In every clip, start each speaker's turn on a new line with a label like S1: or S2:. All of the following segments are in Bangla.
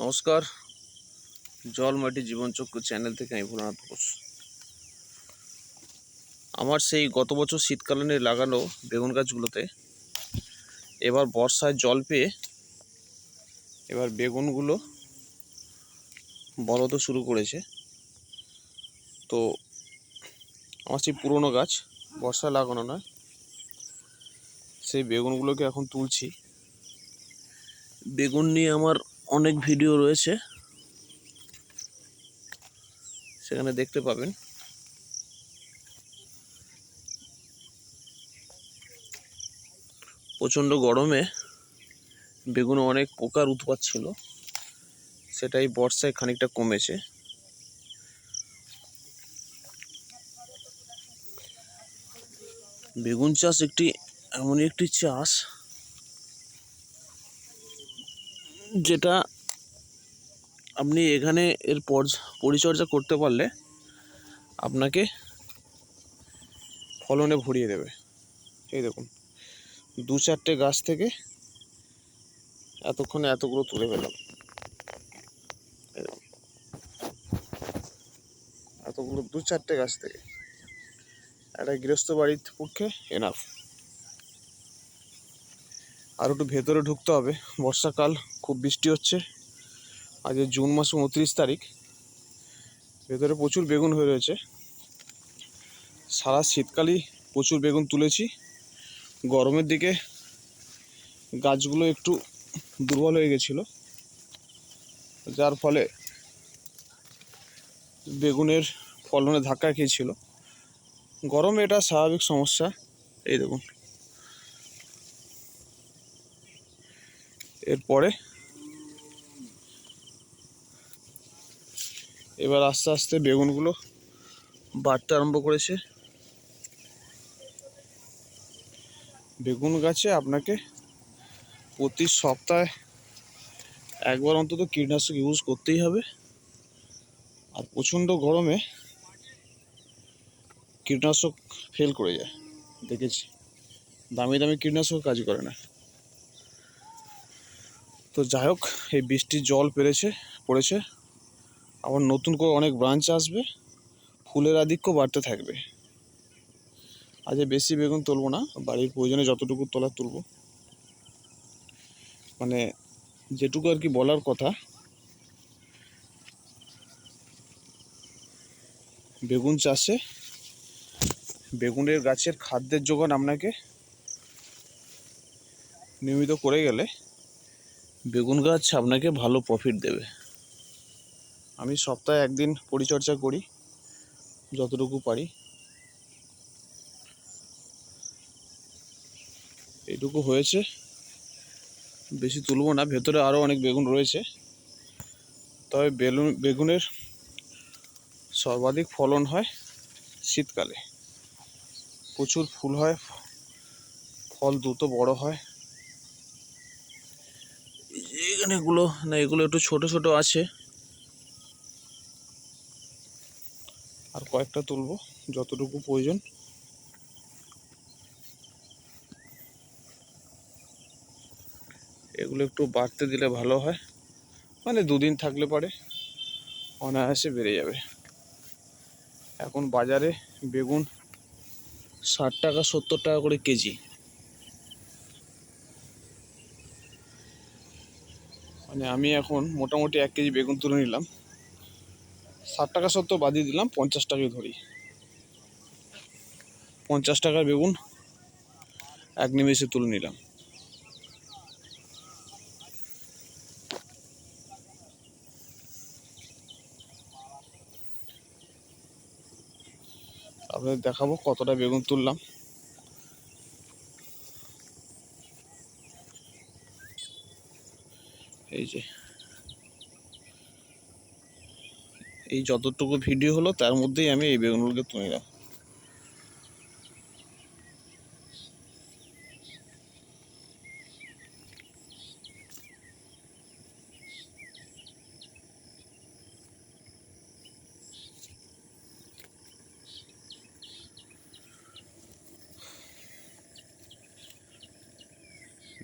S1: নমস্কার। জল মাটি জীবনচক্র চ্যানেল থেকে আমি ভোলানাথ ঘোষ। আমার সেই গত বছর শীতকালীনে লাগানো বেগুন গাছগুলোতে এবার বর্ষায় জল পেয়ে এবার বেগুনগুলো বড় হতে শুরু করেছে। তো আমার সেই পুরনো গাছ বর্ষায় লাগানো নয়, সেই বেগুনগুলোকে এখন তুলছি। বেগুন নিয়ে আমার অনেক ভিডিও রয়েছে। সেখানে দেখতে পাবেন। প্রচণ্ড গরমে বেগুনে অনেক পোকার উৎপাত ছিল। সেটাই বর্ষায় খানিকটা কমেছে। বেগুন চাষ একটি, এমনই একটি চাষ যেটা আপনি এখানে এর পরিচর্যা করতে পারলে আপনাকে ফলনে ভরিয়ে দেবে। এই দেখুন, দু চারটে গাছ থেকে এতক্ষণে এতগুলো তুলে এই এতগুলো দু চারটে গাছ থেকে। একটা গৃহস্থ বাড়ির পক্ষে এনাফ আর একটু ভেতরে ঢুকতে হবে, বর্ষাকাল খুব বৃষ্টি হচ্ছে। আজ জুন মাসে উনত্রিশ তারিখ। ভেতরে প্রচুর বেগুন হয়ে রয়েছে। সারা শীতকালই প্রচুর বেগুন তুলেছি। গরমের দিকে গাছগুলো একটু দুর্বল হয়ে গেছিল। যার ফলে বেগুনের ফলনে ধাক্কা খেয়েছিল। গরমে এটা স্বাভাবিক সমস্যা। এই দেখুন। এরপরে এবার আস্তে আস্তে বেগুনগুলো বাড়তে আরম্ভ করেছে। বেগুন গাছে আপনাকে প্রতি সপ্তাহে একবার অন্তত কীটনাশক ইউজ করতেই হবে। আর প্রচণ্ড গরমে কীটনাশক ফেল করে যায়। দেখেছি, দামি দামি কীটনাশক কাজ করে না। তো যাই হোক, এই বৃষ্টির জল পেরেছে, পড়েছে। আবার নতুন করে অনেক ব্রাঞ্চ আসবে, ফুলের আধিক্য বাড়তে থাকবে। আজ বেশি বেগুন তুলবো না, বাড়ির প্রয়োজনে যতটুকু তোলা তুলব। মানে যেটুকু আর কি বলার কথা, বেগুন চাষে বেগুনের গাছের খাদ্যের যোগান আপনাকে নিয়মিত করে গেলে বেগুন গাছ আপনাকে ভালো প্রফিট দেবে। আমি সপ্তাহে একদিন পরিচর্যা করি, যতটুকু পারি। এইটুকু হয়েছে। বেশি তুলবো না, ভেতরে আরও অনেক বেগুন রয়েছে। তবে বেলুন, বেগুনের সর্বাধিক ফলন হয় শীতকালে। প্রচুর ফুল হয়, ফল দ্রুত বড় হয়। এই এখানে এগুলো না, এগুলো একটু ছোট ছোট আছে। কয়েকটা তুলবো, যতটুকু প্রয়োজন। এগুলো একটু বাড়তে দিলে ভালো হয়। মানে দুদিন থাকলে পরে, অনায়াসে বেড়ে যাবে। এখন বাজারে বেগুন ষাট টাকা, সত্তর টাকা করে কেজি। মানে আমি এখন মোটামুটি এক কেজি বেগুন তুলে নিলাম। ষাট টাকা সত্তর বাদিয়ে দিলাম, পঞ্চাশ টাকায় ধরি। পঞ্চাশ টাকার বেগুন এক নিমেষে তুলে নিলাম। আপনাদের দেখাবো কতটা বেগুন তুললাম। এই যে এই যতটুকু ভিডিও হলো, তার মধ্যেই আমি এই বেগুনগুলোকে তুলে নিলাম।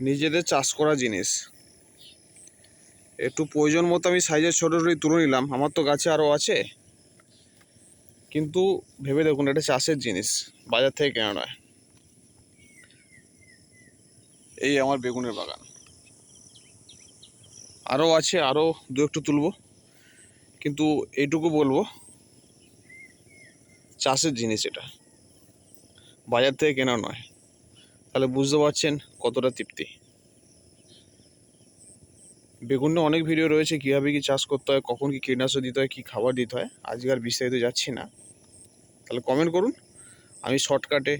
S1: নিজেদের চাষ করা জিনিস। একটু প্রয়োজন মতো আমি সাইজের ছোটো ছোটোই তুলে নিলাম। আমার তো গাছে আরও আছে। কিন্তু ভেবে দেখুন, এটা চাষের জিনিস, বাজার থেকে কেনা নয়। এই আমার বেগুনের বাগান। আরও আছে আরও দু একটু তুলবো। কিন্তু এইটুকু বলব, চাষের জিনিস এটা। বাজার থেকে কেনা নয়। তাহলে বুঝতে পারছেন কতটা তৃপ্তি। বেগুনে অনেক ভিডিও রয়েছে, কীভাবে কি চাষ করতে হয়, কখন কি কীটনাশক দিতে হয়, কী খাবার দিতে হয়, আজকে আর বিস্তারিত যাচ্ছি না। তাহলে কমেন্ট করুন, আমি শর্টকাটে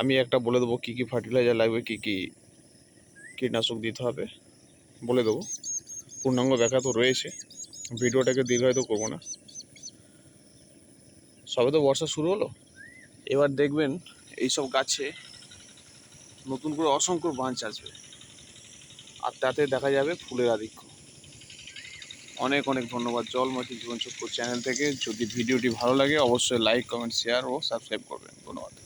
S1: আমি একটা বলে দেবো কী কী ফার্টিলাইজার লাগবে, কী কী কীটনাশক দিতে হবে, বলে দেবো। পূর্ণাঙ্গ ব্যাখ্যা তো রয়েছে, ভিডিওটাকে দীর্ঘায়িত করব না। সবে তো বর্ষা শুরু হলো, এবার দেখবেন এইসব গাছে নতুন করে অসংখ্য ব্রাঞ্চ আসবে। আর তাতে দেখা যাবে ফুলের আধিক্য। অনেক অনেক ধন্যবাদ জলমতি জীবন চক্র চ্যানেল থেকে। যদি ভিডিওটি ভালো লাগে, অবশ্যই লাইক কমেন্ট শেয়ার ও সাবস্ক্রাইব করবেন। ধন্যবাদ।